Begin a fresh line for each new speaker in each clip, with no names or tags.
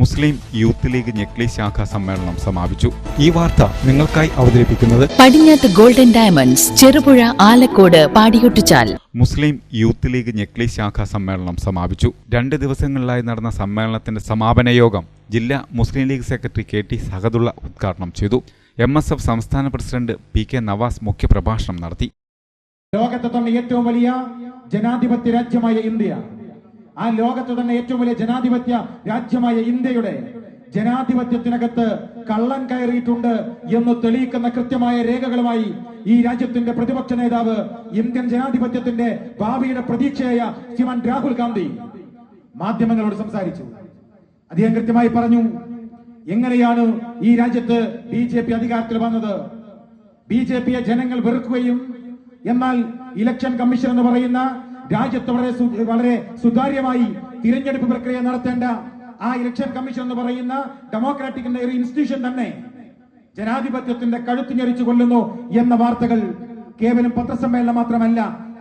മുസ്ലിം Youth League Njekli ശാഖ സമ്മേളനം സമാപിച്ചു. ഈ വാർത്ത നിങ്ങൾക്കായി അവതരിപ്പിക്കുന്നത്
Padinjath Golden Diamonds Cherupuzha Alakode Padiyotchal
Muslim Youth League Njekli ശാഖ സമ്മേളനം സമാപിച്ചു. രണ്ട് ദിവസങ്ങളിലായി നടന്ന സമ്മേളനത്തിന്റെ സമാപന യോഗം ജില്ലാ Muslim League secretary K T Sahadulla ഉദ്ഘാടനം ചെയ്തു. എം എസ് എഫ് സംസ്ഥാന പ്രസിഡന്റ് പി കെ നവാസ് മുഖ്യപ്രഭാഷണം നടത്തി.
ലോകത്തെ തന്നെ ഏറ്റവും വലിയ ജനാധിപത്യ രാജ്യമായ ഇന്ത്യ. ആ ലോകത്ത് തന്നെ ഏറ്റവും വലിയ ജനാധിപത്യ രാജ്യമായ ഇന്ത്യയുടെ ജനാധിപത്യത്തിനകത്ത് കള്ളൻ കയറിയിട്ടുണ്ട് എന്ന് തെളിയിക്കുന്ന കൃത്യമായ രേഖകളുമായി ഈ രാജ്യത്തിന്റെ പ്രതിപക്ഷ നേതാവ് ഇന്ത്യൻ ജനാധിപത്യത്തിന്റെ ഭാവിയുടെ പ്രതീക്ഷയായ ശ്രീമാൻ രാഹുൽ ഗാന്ധി. മാധ്യമങ്ങളോട് സംസാരിച്ചു. അദ്ദേഹം കൃത്യമായി പറഞ്ഞു. എങ്ങനെയാണ് ഈ രാജ്യത്ത് ബി ജെ പി അധികാരത്തിൽ വന്നത്? ബി ജെ പിയെ ജനങ്ങൾ വെറുക്കുകയും എന്നാൽ ഇലക്ഷൻ കമ്മീഷൻ എന്ന് പറയുന്ന രാജ്യത്ത് വളരെ വളരെ സുതാര്യമായി തിരഞ്ഞെടുപ്പ് പ്രക്രിയ നടത്തേണ്ട ആ ഇലക്ഷൻ കമ്മീഷൻ എന്ന് പറയുന്ന ഡെമോക്രാറ്റിക് ഒരു ഇൻസ്റ്റിറ്റ്യൂഷൻ തന്നെ ജനാധിപത്യത്തിന്റെ കഴുത്തു ഞെരിച്ചു കൊല്ലുന്നു എന്ന വാർത്തകൾ കേവലം പത്രസമ്മേളനം മാത്രമല്ല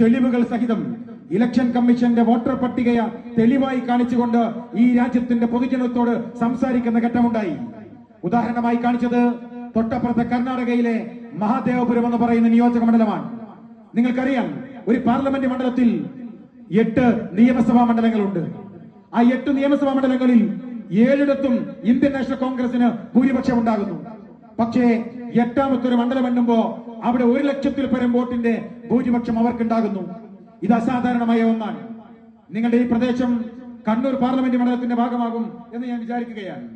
തെളിവുകൾ സഹിതം ഇലക്ഷൻ കമ്മീഷന്റെ വോട്ടർ പട്ടികയ തെളിവായി കാണിച്ചുകൊണ്ട് ഈ രാജ്യത്തിന്റെ പൊതുജനത്തോട് സംസാരിക്കുന്ന ഘട്ടമുണ്ടായി. ഉദാഹരണമായി കാണിച്ചത് തൊട്ടപ്പുറത്തെ കർണാടകയിലെ മഹാദേവപുരം എന്ന് പറയുന്ന നിയോജക മണ്ഡലമാണ് നിങ്ങൾക്കറിയാം ഒരു പാർലമെന്റ് മണ്ഡലത്തിൽ എട്ട് നിയമസഭാ മണ്ഡലങ്ങളുണ്ട്. ആ എട്ട് നിയമസഭാ മണ്ഡലങ്ങളിൽ ഏഴിടത്തും ഇന്ത്യൻ നാഷണൽ കോൺഗ്രസിന് ഭൂരിപക്ഷം ഉണ്ടാകുന്നു. പക്ഷേ എട്ടാമത്തെ ഒരു മണ്ഡലം എണ്ണുമ്പോ അവിടെ ഒരു ലക്ഷത്തിൽ പരം വോട്ടിന്റെ ഭൂരിപക്ഷം അവർക്കുണ്ടാകുന്നു. ഇത് അസാധാരണമായ ഒന്നാണ്. നിങ്ങളുടെ ഈ പ്രദേശം കണ്ണൂർ പാർലമെന്റ് മണ്ഡലത്തിന്റെ ഭാഗമാകും എന്ന് ഞാൻ വിചാരിക്കുകയാണ്.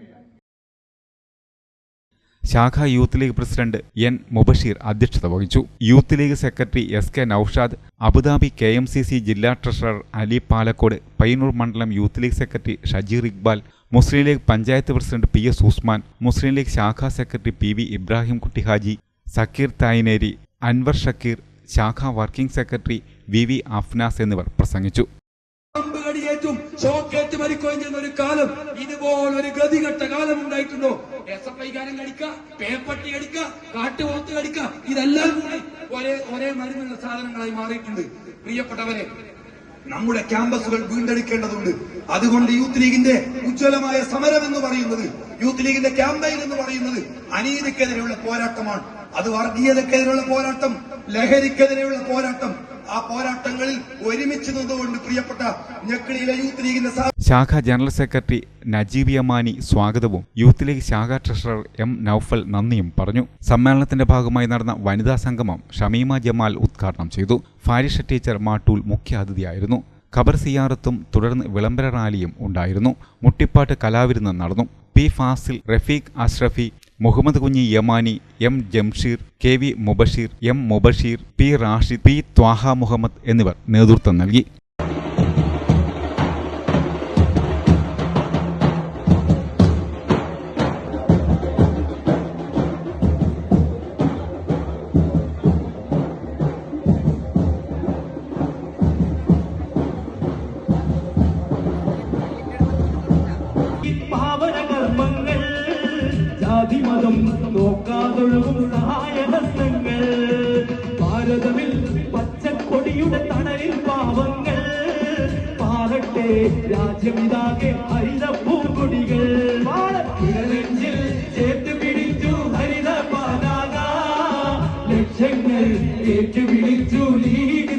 ശാഖ Youth League president N Mubasheer അധ്യക്ഷത വഹിച്ചു. Youth League secretary S K Naushad Abu Dhabi K M C C ജില്ലാ ട്രഷറർ അലി പാലക്കോട് പയ്യന്നൂർ മണ്ഡലം Youth League secretary Shajeer Iqbal Muslim League panchayat president P S Usman Muslim League ശാഖാ secretary P V Ibrahim Kuttihaji Sakkeer Thayineri Anwar Shakkeer ശാഖാ working secretary V V Afnas എന്നിവർ പ്രസംഗിച്ചു.
ഷോക്കേറ്റ് മരിക്കുകയും ചെയ്യുന്ന ഒരു കാലം ഇതുപോലൊരു ഗതികെട്ട കാലം ഉണ്ടായിട്ടുണ്ടോ? എസ് എഫ് ഐക്കാരൻ കടിക്ക പേപ്പട്ടി കടിക്ക കാട്ടുപോത്ത് കടിക്ക ഇതെല്ലാം കൂടി ഒരേ ഒരേ മരുന്നുള്ള സാധനങ്ങളായി മാറിയിട്ടുണ്ട്. പ്രിയപ്പെട്ടവരെ നമ്മുടെ ക്യാമ്പസുകൾ വീണ്ടെടുക്കേണ്ടതുണ്ട്. അതുകൊണ്ട് യൂത്ത് ലീഗിന്റെ ഉജ്ജ്വലമായ സമരം എന്ന് പറയുന്നത് യൂത്ത് ലീഗിന്റെ ക്യാമ്പയിൻ എന്ന് പറയുന്നത് അനീതിക്കെതിരെയുള്ള പോരാട്ടമാണ്. അത് വർഗീയതക്കെതിരെയുള്ള പോരാട്ടം ലഹരിക്കെതിരെയുള്ള പോരാട്ടം ആ പോരാട്ടങ്ങളിൽ ഒരുമിച്ച് നിന്നുകൊണ്ട് പ്രിയപ്പെട്ട ഞെക്കിളിയിലെ യൂത്ത് ലീഗിന്റെ
ശാഖ ജനറൽ സെക്രട്ടറി നജീബ് യമാനി സ്വാഗതവും യൂത്ത് ലീഗ് ശാഖ ട്രഷറർ എം നൌഫൽ നന്ദിയും പറഞ്ഞു. സമ്മേളനത്തിന്റെ ഭാഗമായി നടന്ന വനിതാ സംഗമം ഷമീമ ജമാൽ ഉദ്ഘാടനം ചെയ്തു. ഫാരിഷ ടീച്ചർ മാട്ടൂൽ മുഖ്യാതിഥിയായിരുന്നു. ഖബർ സിയാറത്തും തുടർന്ന് വിളംബര റാലിയും ഉണ്ടായിരുന്നു. മുട്ടിപ്പാട്ട് കലാവിരുന്ന് നടന്നു. P Fazil Rafeeq Ashrafi Muhammad Kunhi Yamani M Jamsheer K V Mubasheer M Mubasheer P Rashid P Thwaha Muhammad എന്നിവർ നേതൃത്വം നൽകി.
ജാതിമതം നോക്കാതൊഴുകും സഹായഹസ്തങ്ങൾ ഭാരതമിൽ പച്ചക്കൊടിയുടെ തണലിൽ പാവങ്ങൾ. പാറട്ടെ രാജ്യമിതാകെ ഹരിത പൂങ്കൊടികൾ. ഇടനെഞ്ചിൽ ചേർത്ത് പിടിച്ചു ഹരിത പതാക ലക്ഷങ്ങൾ ഏറ്റുപിടിച്ചു ലീഗ്